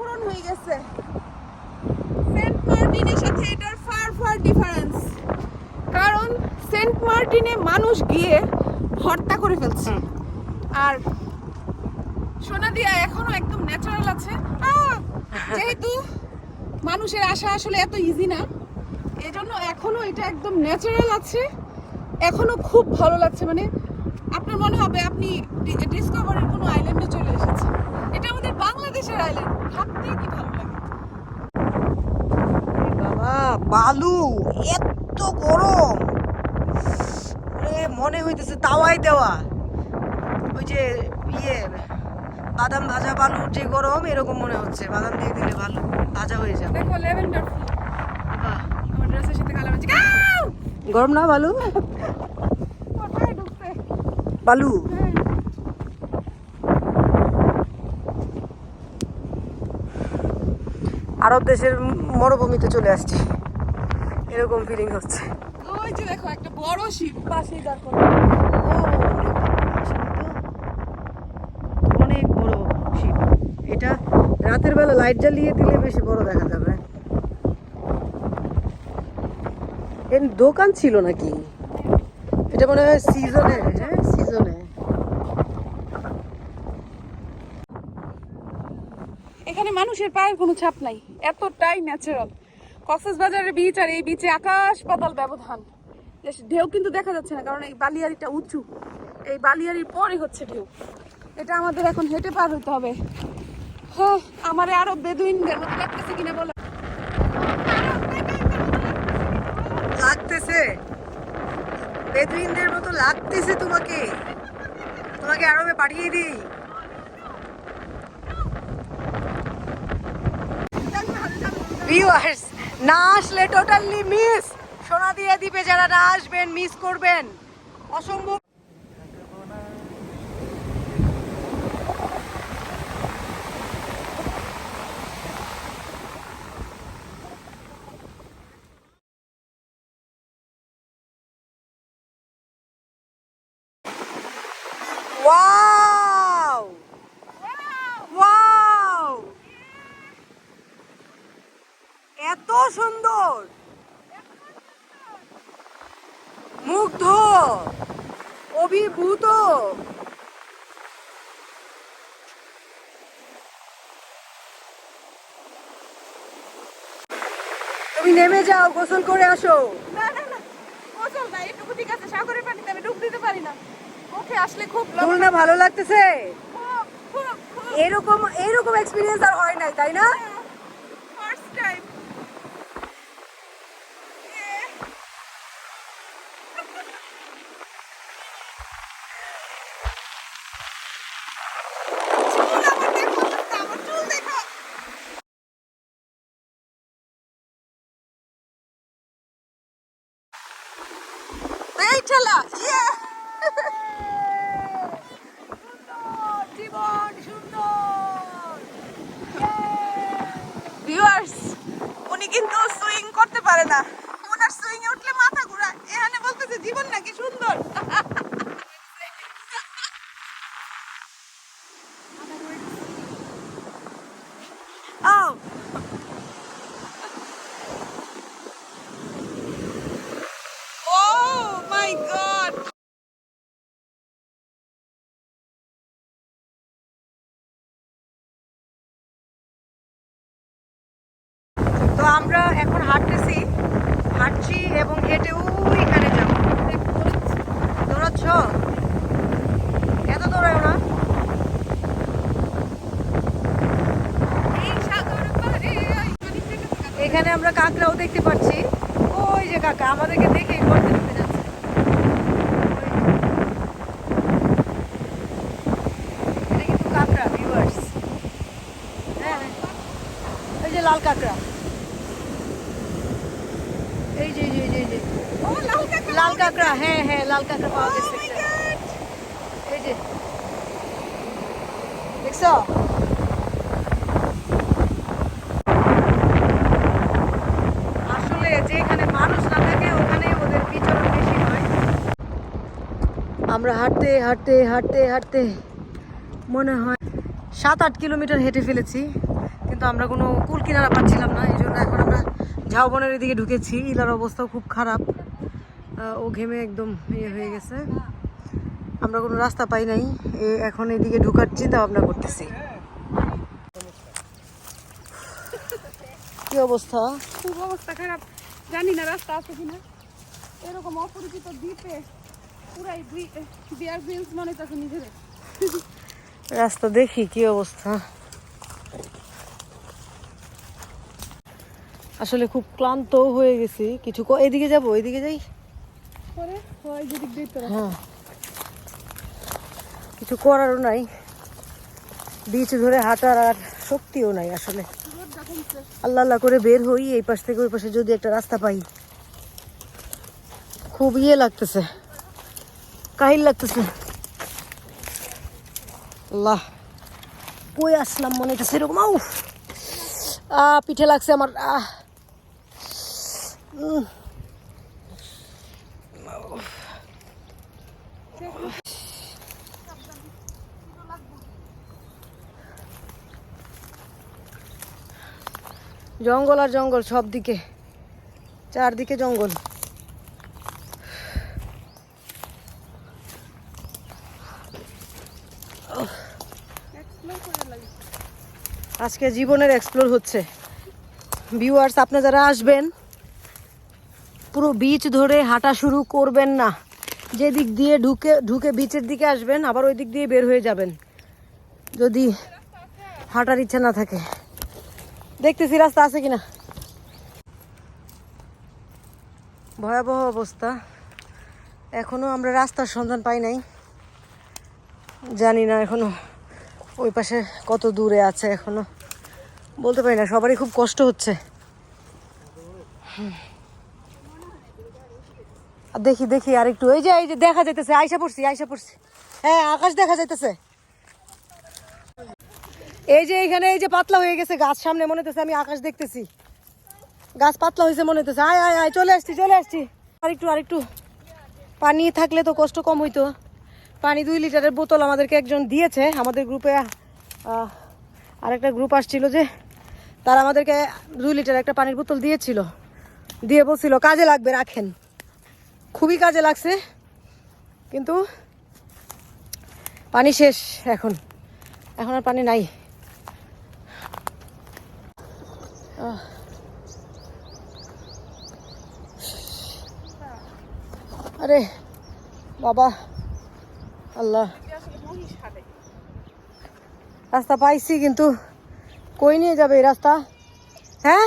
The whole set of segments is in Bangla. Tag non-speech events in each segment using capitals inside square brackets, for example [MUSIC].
পূরণ হয়ে গেছে। সেন্ট মার্টিনের সাথে এটার ফার ফার ডিফারেন্স। কারণ সেন্ট মার্টিনে মানুষ গিয়ে ভর্তা করে ফেলছে। আর সোনাদিয়া এখনও একদম ন্যাচারাল আছে! যেহেতু মানুষের আশা আসলে এত ইজি না এজন্য এখনও এটা একদম ন্যাচারাল আছে। এখনও খুব ভালো লাগছে। মানে আপনার মনে হবে আপনি ডিসকভারের কোনো আইল্যান্ডে চলে এসেছেন। এটা আমাদের বাংলাদেশের আইল্যান্ড ভাবতেই কি ভালো লাগে? বাবা বালু এত গরম। মনে হইতেছে তাওয়াই দেওয়া। ওই যে ইয়ে বাদাম ভাজা বালুর যে গরম এরকম মনে হচ্ছে। বাদাম দিয়ে দিলে ভালো ভাজা হয়ে যাবে। দেখো আমার ড্রেসের সাথে কালো গরম না বালু? বালু হ্যাঁ। আরব দেশের মরুভূমিতে চলে আসছি। এরকম ফিলিং হচ্ছে। ওই যে দেখো একটা বড় শিপ পাশেই দাঁড় অনেক বড় শিপ এটা রাতের বেলা লাইট জ্বালিয়ে দিলে বেশি বড় দেখা যাবে। এর দোকান ছিল নাকি? এটা মনে হয় সিজনে হ্যাঁ সিজনে এখানে মানুষের পায়ের কোনো ছাপ নাই। এতটাই ন্যাচারাল কক্সবাজারের বিচ আর এই বিচে আকাশ পাতাল ব্যবধান। ঢেউ কিন্তু দেখা যাচ্ছে না, কারণ এই বালিয়ারিটা উঁচু। এই বালিয়ারির পরে হচ্ছে ঢেউ। এটা আমাদের এখন হেঁটে পার হতে হবে। হ্যাঁ আমারে আরও বেদুইনদের মতো লাগতেছে কিনা বলো। লাগতেছে। বেদুইনদের মতো লাগতেছে তোমাকে। তোমাকে আরবে পাঠিয়ে দিই। ভিউয়ার্স না আসলে টোটালি মিস সোনা দিয়ে দ্বীপে যারা না আসবেন মিস করবেন। অসম্ভব তুমি নেমে যাও গোসল করে আসো। না না না গোসল না ঠিক আছে সাগরের পানিতে আমি ডুব দিতে পারি না। ওকে আসলে খুব না ভালো লাগতেছে? এরকম এরকম এক্সপিরিয়েন্স আর হয় নাই তাই না? ফার্স্ট টাইম এই ঠেলা ইয়ে জীবন সুন্দর ভিউয়ার্স উনি কিন্তু সুইং করতে পারে না ওনার সুইং এ উঠলে মাথা ঘোরায় এখানে বলতেছে জীবন নাকি সুন্দর Oh. ও মাই গড তো আমরা এখন হাঁটতেছি, হাঁটছি এবং হেঁটে ওইখানে যাব। দৌড়াচ্ছ এত দৌড়ায় না? এখানে আমরা কাঁকড়াও দেখতে পাচ্ছি। ওই যে কাকা আমাদেরকে দেখে করতে ঢুকে যাচ্ছে। কাঁকড়া ভিউয়ার্স হ্যাঁ হ্যাঁ। ওই যে লাল কাঁকড়া। এই যে এই যে, এই যে লাল কাঁকড়া হ্যাঁ হ্যাঁ লাল কাঁকড়া পাওয়া গেছে। Oh। God! এই যে। দেখছ? আসলে যেখানে মানুষ না থাকে ওখানে ওদের বিচরণ বেশি হয়। আমরা হাঁটতে হাঁটতে হাঁটতে হাঁটতে মনে হয় সাত আট কিলোমিটার হেঁটে ফেলেছি। কিন্তু আমরা কোনো কুল কিনারা পাচ্ছিলাম না এই জন্য এখন আমরা ঝাউবনের এদিকে ঢুকেছি। ইলার অবস্থাও খুব খারাপ। ও ঘেমে একদম ইয়ে হয়ে গেছে। আমরা কোনো রাস্তা পাই নাই। এ এখন এদিকে ঢুকার চিন্তা ভাবনা করতেছি। কি অবস্থা? খুব অবস্থা খারাপ। জানি না রাস্তা আছে কিনা। এরকম অপরিচিত দ্বীপে পুরাই বিয়ার গ্রিলস মনে হচ্ছে নিজেদের। রাস্তা দেখি কি অবস্থা। আসলে খুব ক্লান্ত হয়ে গেছি। কিছু এদিকে যাব এদিকে যাই? হয়। কিছু করারও নাই। বিচ ধরে হাঁটার আর শক্তিও নাই আসলে। আল্লাহ আল্লাহ করে বের হই এই পাশ থেকে ওই পাশে যদি একটা রাস্তা পাই। খুব ইয়ে লাগতেছে। কাহিল লাগতেছে। আল্লাহ। কই আসলাম মনে হচ্ছে সেরকম আউ আ পিঠে লাগছে আমার আহ। জঙ্গল আর জঙ্গল সব দিকে। চারদিকে জঙ্গল। আজকে জীবনের এক্সপ্লোর হচ্ছে। ভিউয়ার্স আপনি যারা আসবেন পুরো বিচ ধরে হাঁটা শুরু করবেন না। যে দিক দিয়ে ঢুকে ঢুকে বিচের দিকে আসবেন, আবার ওই দিক দিয়ে বের হয়ে যাবেন। যদি হাঁটার ইচ্ছা না থাকে। দেখতেছি রাস্তা আছে কিনা। ভয়াবহ অবস্থা। এখনও আমরা রাস্তার সন্ধান পাই নাই। জানি না এখনও ওই পাশে কত দূরে আছে এখনও। বলতে পারি না, সবারই খুব কষ্ট হচ্ছে। হুম। আর দেখি দেখি আর একটু। এই যে এই যে দেখা যাইতেছে আয়সা পড়ছি আয়সা পড়ছি। হ্যাঁ আকাশ দেখা যাইতেছে। এই যে এখানে এই যে পাতলা হয়ে গেছে গাছ সামনে মনে হতেছে আমি আকাশ দেখতেছি। গাছ পাতলা হয়েছে মনে হতেছে আয় আয় আয় চলে আসছি চলে আসছি। আরেকটু আরেকটু পানি থাকলে তো কষ্ট কম হইতো। পানি দুই লিটারের বোতল আমাদেরকে একজন দিয়েছে। আমাদের গ্রুপে আহ, আরেকটা গ্রুপ আসছিল যে তারা আমাদেরকে দুই লিটার একটা পানির বোতল দিয়েছিল। দিয়ে বলছিল কাজে লাগবে রাখেন। খুবই কাজে লাগছে, কিন্তু পানি শেষ এখন। এখন আর পানি নাই। আরে বাবা, আল্লাহ। রাস্তা পাইছি, কিন্তু কই নিয়ে যাবে রাস্তা? হ্যাঁ?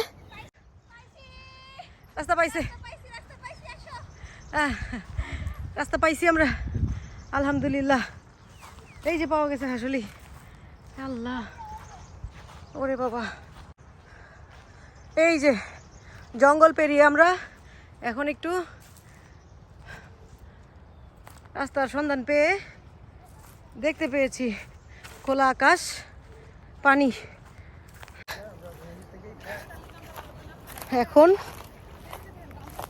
রাস্তা পাইছে। রাস্তা পাইছি আমরা। আলহামদুলিল্লাহ। এই যে পাওয়া গেছে হাসলি। আল্লাহ। ওরে বাবা। এই যে জঙ্গল পেরিয়ে আমরা এখন একটু রাস্তার সন্ধান পেয়ে দেখতে পেয়েছি খোলা আকাশ, পানি। এখন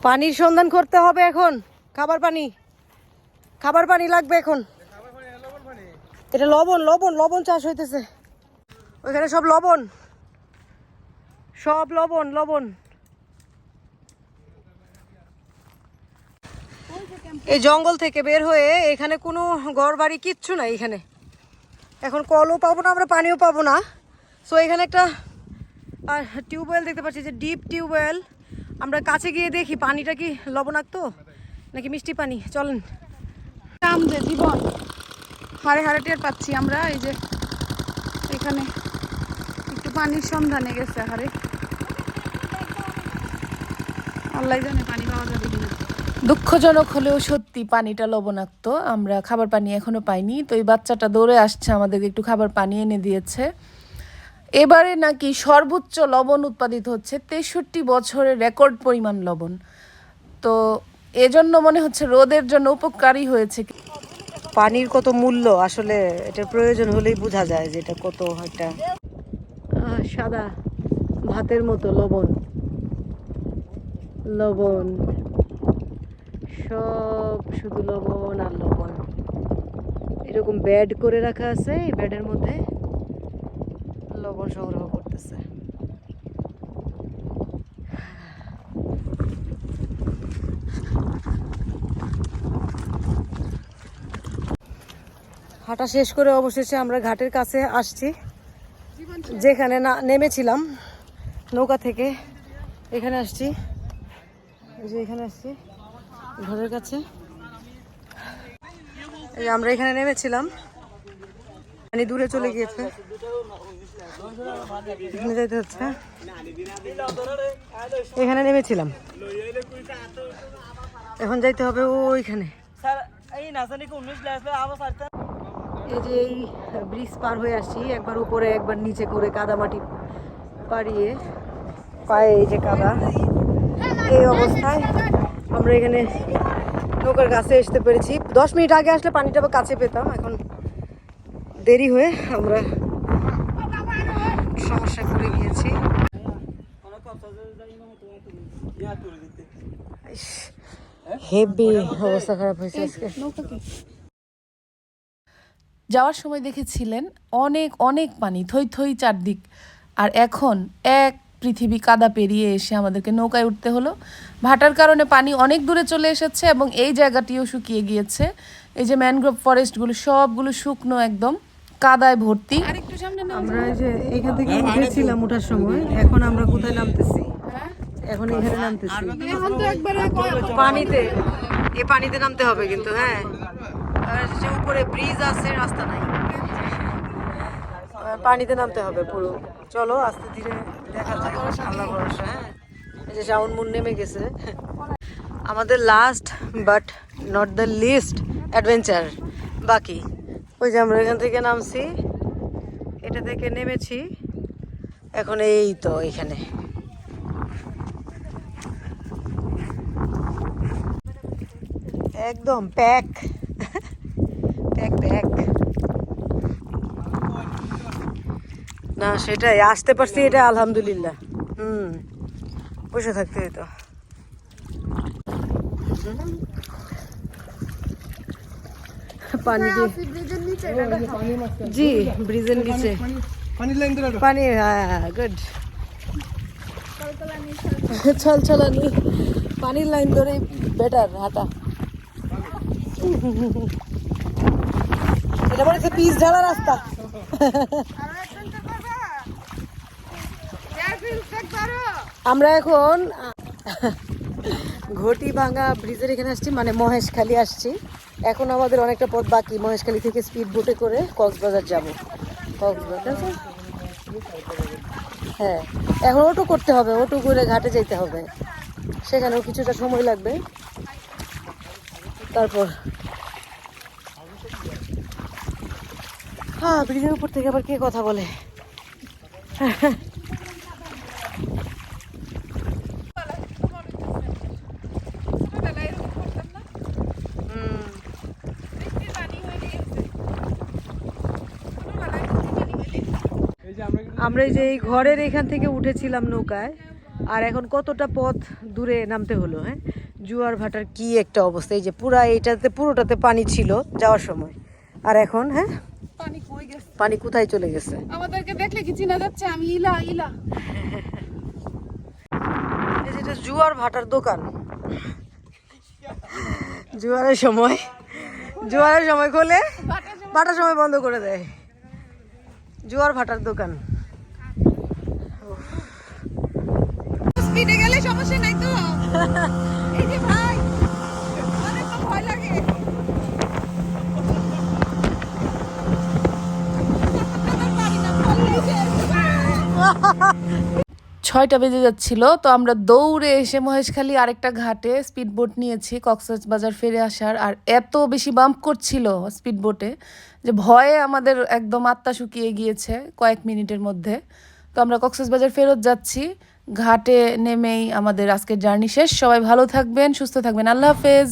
পানির সন্ধান করতে হবে এখন। খাবার পানি। খাবার পানি লাগবে এখন। এটা লবণ লবণ লবণ চাষ হইতেছে। ওইখানে সব লবণ। সব লবণ লবণ। এই জঙ্গল থেকে বের হয়ে এখানে কোনো ঘর বাড়ি কিচ্ছু নাই এখানে। এখন কলও পাবো না, আমরা পানিও পাবো না। সো এখানে একটা টিউবওয়েল দেখতে পাচ্ছি, যে ডিপ টিউবওয়েল। আমরা কাছে গিয়ে দেখি, পানিটা কি লবণাক্ত নাকি মিষ্টি পানি? চলেন। যে জীবন। হারে হারে টের পাচ্ছি আমরা, এই যে এখানে একটু পানির সন্ধানে গেছে হারে আল্লাহ জানে পানি পাওয়া যাবে কিনা। দুঃখজনক হলেও সত্যি পানিটা লবণাক্ত। আমরা খাবার পানি এখনও পাইনি। তো এই বাচ্চাটা দৌড়ে আসছে, আমাদেরকে একটু খাবার পানি এনে দিয়েছে। এবারে নাকি সর্বোচ্চ লবণ উৎপাদিত হচ্ছে তেষট্টি বছরের রেকর্ড পরিমাণ লবণ। তো এজন্য মনে হচ্ছে রোদের জন্য উপকারী হয়েছে পানির কত মূল্য? আসলে এটার প্রয়োজন হলেই বোঝা যায় যে এটা কত একটা সাদা ভাতের মতো লবণ। লবণ। সব শুধু লবণ আর লবণ। এরকম ব্যাড করে রাখা আছে এই ব্যাডের মধ্যে। লবণ সংগ্রহ করতে হইতেছে হাঁটা শেষ করে অবশেষে আমরা ঘাটের কাছে আসছি। যেখানে না, নেমেছিলাম নৌকা থেকে। এখানে আসছি। যে এখানে আসছি ঘরের কাছে। আমরা এখানে নেমেছিলাম। মানে দূরে চলে গিয়েছে। এখানে যাইতে হচ্ছে। এখানে নেমেছিলাম। এখন যাইতে হবে ওইখানে। এই যে এই ব্রিজ পার হয়ে আসছি একবার উপরে একবার নিচে করে কাদা মাটি পাড়িয়ে পায়ে এই যে কাদা। এই অবস্থায় আমরা এখানে নৌকার কাছে আসতে পেরেছি। দশ মিনিট আগে আসলে পানিটা আবার কাছে পেতাম এখন দেরি হয়ে আমরা সমস্যায় পড়ে গিয়েছি। অবস্থা খারাপ হয়েছে আজকে। যাওয়ার সময় দেখেছিলেন অনেক অনেক পানি, থই থই চারদিক। আর এখন এক পৃথিবী কাদা পেরিয়ে এসে আমাদেরকে নৌকায় উঠতে হলো। ভাটার কারণে পানি অনেক দূরে চলে এসেছে এবং এই জায়গাটিও শুকিয়ে গিয়েছে। এই যে ম্যানগ্রোভ ফরেস্টগুলো, সবগুলো শুকনো একদম। কাদায় ভর্তি। আমরা এই যে এখান থেকে উঠেছিলাম ওঠার সময় এখন আমরা কোথায় নামতেছি? এখন এখানে নামতেছি। এখন তো একবারে পানিতে এই পানিতে নামতে হবে কিন্তু হ্যাঁ। আর যে উপরে ব্রিজ আছে রাস্তা নাই। পানিতে নামতে হবে পুরো। চলো আস্তে ধীরে দেখা যাক। আল্লাহ ভরসা হ্যাঁ। এই যে শাউন মুন নেমে গেছে। আমাদের last but not the least adventure বাকি। ওই যে আমরা এখান থেকে নামছি। এটা থেকে নেমেছি। এখন এই তো এখানে। একদম প্যাক। Pack pack. না, সেটাই, আসতে পারছি এটা, আলহামদুলিল্লাহ। হুম, বসে থাকতে হতো হ্যাঁ গুড চল চলানি পানির লাইন ধরে বেটার হাঁটা। এটা বলেছে পিস ঢালা রাস্তা? আমরা এখন ঘটি ভাঙা ব্রিজের এখানে আসছি মানে মহেশখালী আসছি। এখন আমাদের অনেকটা পথ বাকি, মহেশখালী থেকে স্পিড বোটে করে কক্সবাজার যাব। কক্সবাজার হ্যাঁ এখন অটো করতে হবে, অটো করে ঘাটে যেতে হবে। সেখানেও কিছুটা সময় লাগবে। তারপর হ্যাঁ ব্রিজের উপর থেকে আবার কে কথা বলে? আমরা এই যে এই ঘরের এখান থেকে উঠেছিলাম নৌকায় আর এখন কতটা পথ দূরে নামতে হলো হ্যাঁ? জুয়ার ভাটার কি একটা অবস্থা এই যে পুরা এইটাতে পুরোটাতে পানি ছিল যাওয়ার সময়। আর এখন হ্যাঁ? পানি কই গেছে? পানি কোথায় চলে গেছে? আমাদেরকে দেখলে কি চিনা যাচ্ছে? আমি ইলা ইলা। এটা জুয়ার ভাটার দোকান। জুয়ারের সময় জুয়ারের সময় খোলে ভাটার সময় বন্ধ করে দেয়। জুয়ার ভাটার দোকান স্পিডে গেলে সমস্যা নাই তো? [LAUGHS] এই যে ভাই অনেক তো ভয় লাগে। ছয়টা বেজে যাচ্ছিল তো আমরা দৌড়ে এসে মহেশখালী আরেকটা ঘাটে স্পিড বোট নিয়েছি কক্সবাজার ফিরে আসার। আর এত বেশি বাম্প করছিল স্পিড বোটে যে ভয়ে আমাদের একদম আত্মা শুকিয়ে গিয়েছে কয়েক মিনিটের মধ্যে। তো আমরা কক্সবাজার ফেরত যাচ্ছি ঘাটে নেমেই আমাদের আজকের জার্নি শেষ। সবাই ভালো থাকবেন সুস্থ থাকবেন। আল্লাহ হাফেজ।